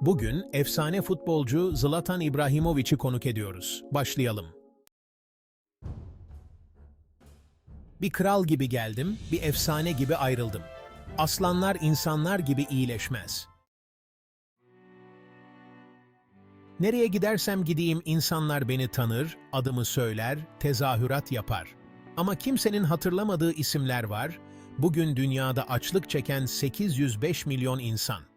Bugün efsane futbolcu Zlatan İbrahimovic'i konuk ediyoruz. Başlayalım. Bir kral gibi geldim, bir efsane gibi ayrıldım. Aslanlar insanlar gibi iyileşmez. Nereye gidersem gideyim insanlar beni tanır, adımı söyler, tezahürat yapar. Ama kimsenin hatırlamadığı isimler var. Bugün dünyada açlık çeken 805 milyon insan.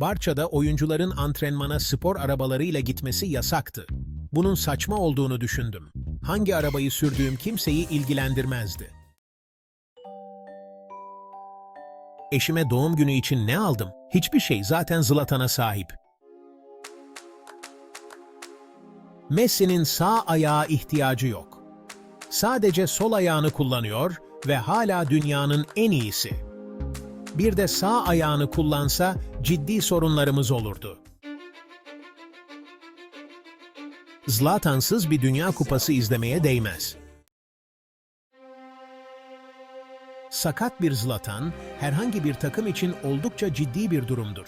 Barça'da oyuncuların antrenmana spor arabalarıyla gitmesi yasaktı. Bunun saçma olduğunu düşündüm. Hangi arabayı sürdüğüm kimseyi ilgilendirmezdi. Eşime doğum günü için ne aldım? Hiçbir şey zaten Zlatan'a sahip. Messi'nin sağ ayağa ihtiyacı yok. Sadece sol ayağını kullanıyor ve hala dünyanın en iyisi. Bir de sağ ayağını kullansa ciddi sorunlarımız olurdu. Zlatansız bir Dünya Kupası izlemeye değmez. Sakat bir Zlatan, herhangi bir takım için oldukça ciddi bir durumdur.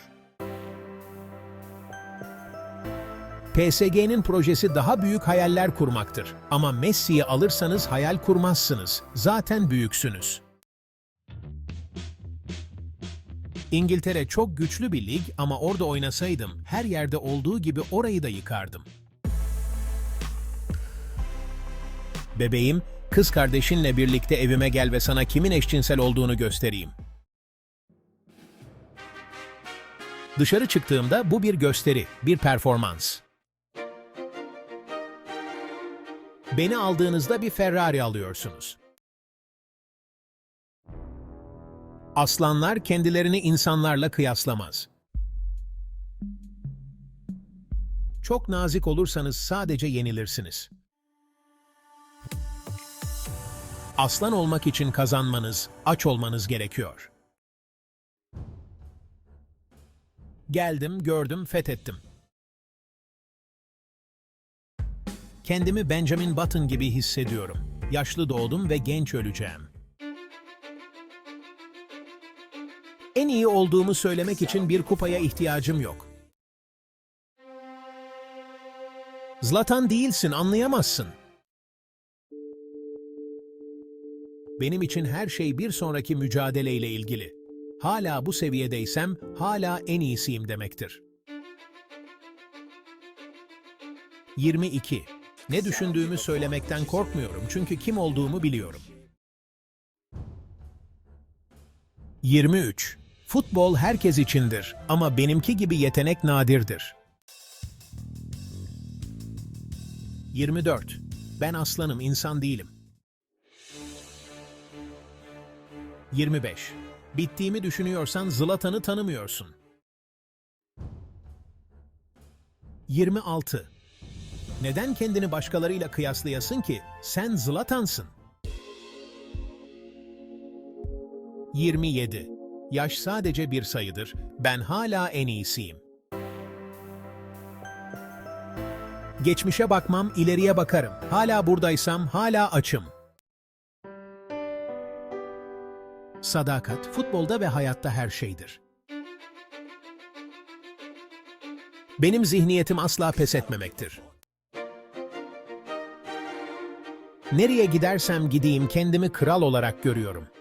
PSG'nin projesi daha büyük hayaller kurmaktır. Ama Messi'yi alırsanız hayal kurmazsınız. Zaten büyüksünüz. İngiltere çok güçlü bir lig ama orada oynasaydım her yerde olduğu gibi orayı da yıkardım. Bebeğim, kız kardeşinle birlikte evime gel ve sana kimin eşcinsel olduğunu göstereyim. Dışarı çıktığımda bu bir gösteri, bir performans. Beni aldığınızda bir Ferrari alıyorsunuz. Aslanlar kendilerini insanlarla kıyaslamaz. Çok nazik olursanız sadece yenilirsiniz. Aslan olmak için kazanmanız, aç olmanız gerekiyor. Geldim, gördüm, fethettim. Kendimi Benjamin Button gibi hissediyorum. Yaşlı doğdum ve genç öleceğim. En iyi olduğumu söylemek için bir kupaya ihtiyacım yok. Zlatan değilsin, anlayamazsın. Benim için her şey bir sonraki mücadeleyle ilgili. Hala bu seviyedeysem hala en iyisiyim demektir. 22. Ne düşündüğümü söylemekten korkmuyorum çünkü kim olduğumu biliyorum. 23. Futbol herkes içindir ama benimki gibi yetenek nadirdir. 24. Ben aslanım, insan değilim. 25. Bittiğimi düşünüyorsan Zlatan'ı tanımıyorsun. 26. Neden kendini başkalarıyla kıyaslayasın ki? Sen Zlatan'sın. 27. Yaş sadece bir sayıdır. Ben hala en iyisiyim. Geçmişe bakmam, ileriye bakarım. Hala buradaysam hala açım. Sadakat, futbolda ve hayatta her şeydir. Benim zihniyetim asla pes etmemektir. Nereye gidersem gideyim kendimi kral olarak görüyorum.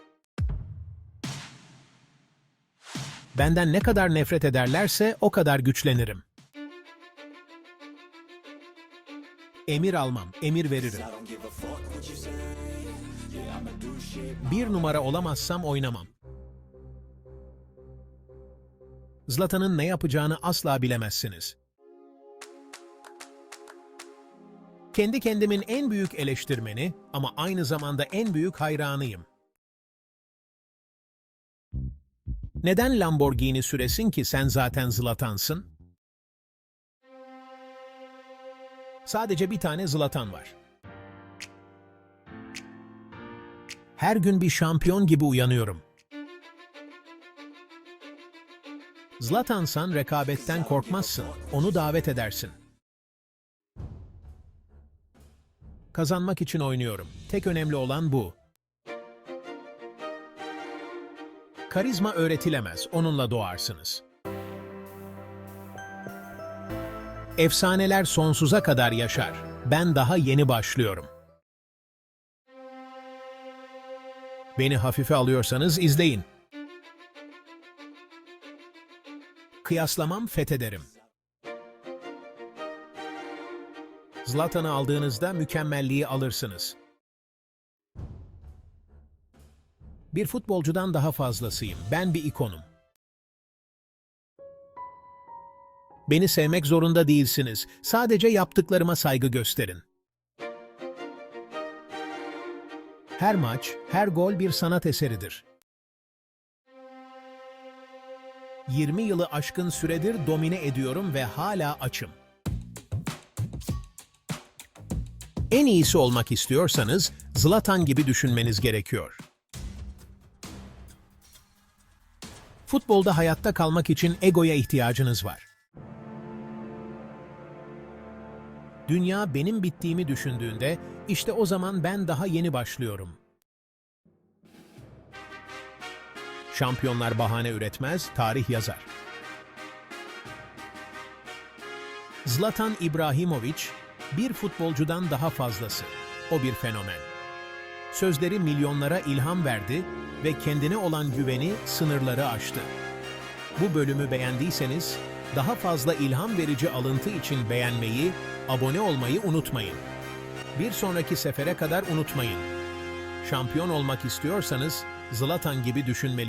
Benden ne kadar nefret ederlerse o kadar güçlenirim. Emir almam, emir veririm. Bir numara olamazsam oynamam. Zlatan'ın ne yapacağını asla bilemezsiniz. Kendi kendimin en büyük eleştirmeni ama aynı zamanda en büyük hayranıyım. Neden Lamborghini süresin ki sen zaten Zlatan'sın? Sadece bir tane Zlatan var. Her gün bir şampiyon gibi uyanıyorum. Zlatansan rekabetten korkmazsın, onu davet edersin. Kazanmak için oynuyorum. Tek önemli olan bu. Karizma öğretilemez, onunla doğarsınız. Efsaneler sonsuza kadar yaşar. Ben daha yeni başlıyorum. Beni hafife alıyorsanız izleyin. Kıyaslamam fethederim. Zlatan'ı aldığınızda mükemmelliği alırsınız. Bir futbolcudan daha fazlasıyım. Ben bir ikonum. Beni sevmek zorunda değilsiniz. Sadece yaptıklarıma saygı gösterin. Her maç, her gol bir sanat eseridir. 20 yılı aşkın süredir domine ediyorum ve hala açım. En iyisi olmak istiyorsanız Zlatan gibi düşünmeniz gerekiyor. Futbolda hayatta kalmak için egoya ihtiyacınız var. Dünya benim bittiğimi düşündüğünde işte o zaman ben daha yeni başlıyorum. Şampiyonlar bahane üretmez, tarih yazar. Zlatan İbrahimovic bir futbolcudan daha fazlası. O bir fenomen. Sözleri milyonlara ilham verdi ve kendine olan güveni sınırları aştı. Bu bölümü beğendiyseniz daha fazla ilham verici alıntı için beğenmeyi, abone olmayı unutmayın. Bir sonraki sefere kadar unutmayın. Şampiyon olmak istiyorsanız Zlatan gibi düşünmelisiniz.